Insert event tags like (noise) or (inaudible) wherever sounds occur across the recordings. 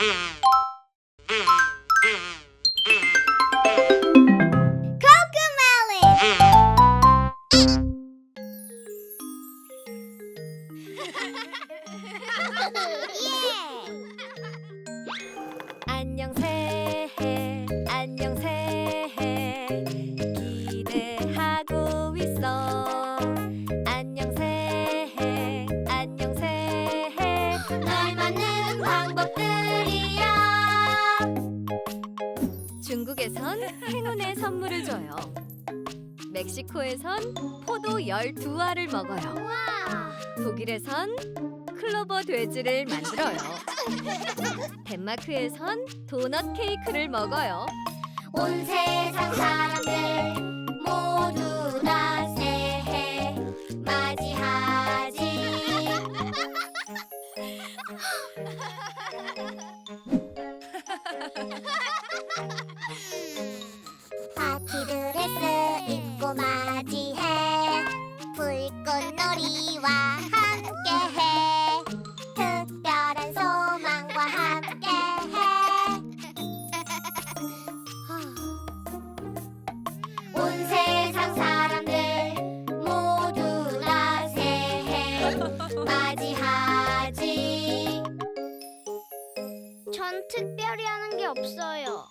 (laughs) 안녕 새해 안녕 새해 행운의 선물을 줘요. 멕시코에선 포도 12알을 먹어요. 독일에선 클로버 돼지를 만들어요. 덴마크에선 도넛 케이크를 먹어요. 온 세상 사람들 모두 다 새해 맞이하지 (laughs) 입고 맞이해. 불꽃놀이와 함께해. 특별한 소망과 함께해. 온 세상 사람들 모두 다 새해. 맞이하지. 전 특별히 하는 게 없어요.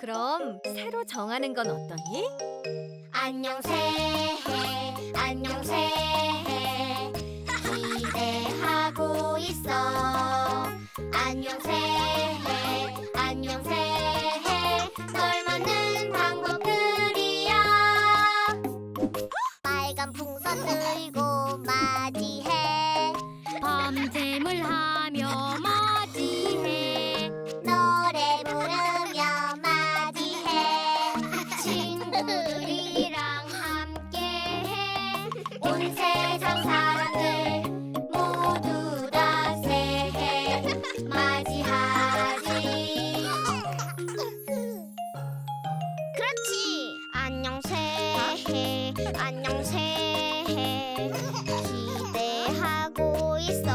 그럼 새로 정하는 건 어떠니? 안녕 새해. 안녕 새해. 기대하고 있어. 안녕 새해. 안녕 새해. 널 맞는 방법들이야. 빨간 풍선 들고 맞이해. 밤샘을 하며 해 기대하고 있어.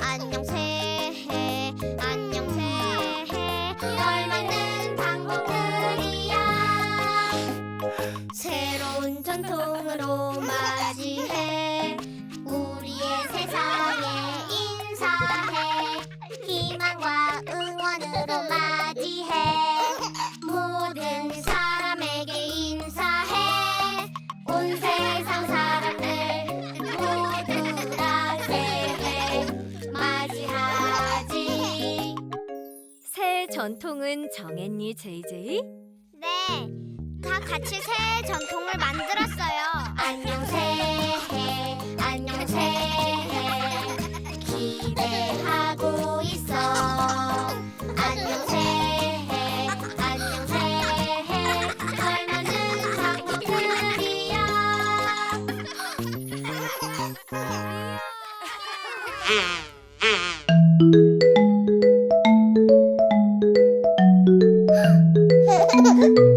안녕 새해. 안녕 새해. 널 맞는 방법들이야. 새로운 전통으로 맞이해. 우리의 세상에 인사해. 희망과 응원으로 전통은 정했니, 제이제이? 네, 다 같이 새 전통을 만들었어요. 안녕 새해, 안녕 새해, 기대하고 있어. 안녕 새해, 안녕 새해, 젊은 강부들이야. (laughs) Ha ha ha!